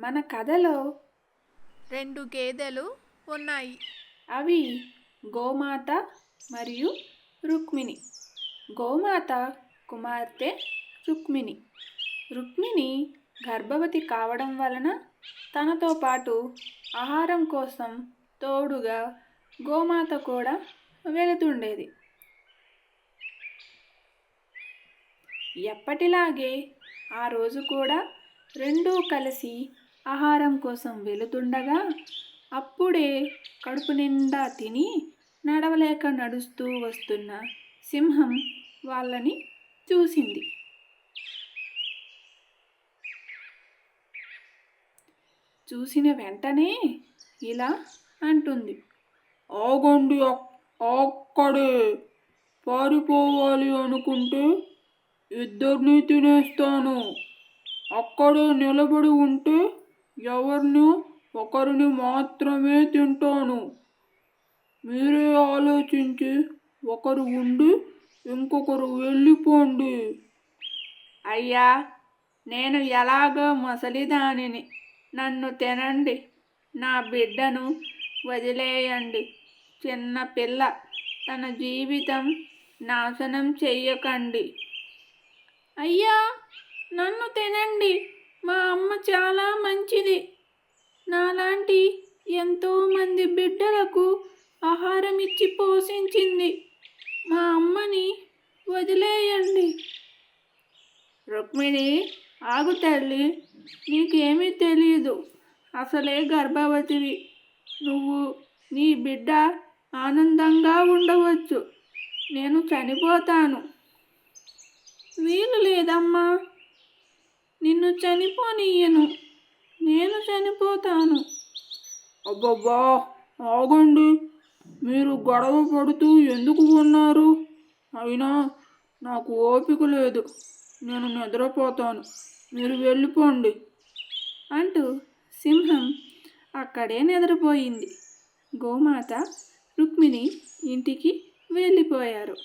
మన కథలో రెండు గేదెలు ఉన్నాయి. అవి గోమాత మరియు రుక్మిణి. గోమాత కుమార్తె రుక్మిణి. రుక్మిణి గర్భవతి కావడం వలన తనతో పాటు ఆహారం కోసం తోడుగా గోమాత కూడా వెళుతుండేది. ఎప్పటిలాగే ఆ రోజు కూడా రెండూ కలిసి ఆహారం కోసం వెళుతుండగా అప్పుడే కడుపు నిండా తిని నడవలేక నడుస్తూ వస్తున్న సింహం వాళ్ళని చూసింది. చూసిన వెంటనే ఇలా అంటుంది. ఆగండి అక్కడే. పారిపోవాలి అనుకుంటే ఇద్దరిని తినేస్తాను. అక్కడే నిలబడి ఉంటే ఎవరిని? ఒకరిని మాత్రమే తింటాను. మీరే ఆలోచించి ఒకరు ఉండి ఇంకొకరు వెళ్ళిపోండి. అయ్యా నేను ఎలాగో ముసలిదానిని. నన్ను తినండి. నా బిడ్డను వదిలేయండి. చిన్న పిల్ల తన జీవితం నాశనం చెయ్యకండి. అయ్యా నన్ను తినండి. మా అమ్మ చాలా ఎంతోమంది బిడ్డలకు ఆహారం ఇచ్చి పోషించింది. మా అమ్మని వదిలేయండి. రుక్మిణి ఆగు తల్లి నీకేమీ తెలియదు అసలే గర్భవతివి. నువ్వు నీ బిడ్డ ఆనందంగా ఉండవచ్చు. నేను చనిపోతాను. వీలు లేదమ్మా. నిన్ను చనిపోనీయను. నేను చనిపోతాను. అబ్బబ్బా ఆగండి. మీరు గొడవ పడుతూ ఎందుకు ఉన్నారు? అయినా నాకు ఓపిక లేదు. నేను నిద్రపోతాను. మీరు వెళ్ళిపోండి. అంటూ సింహం అక్కడే నిద్రపోయింది. గోమాత రుక్మిణి ఇంటికి వెళ్ళిపోయారు.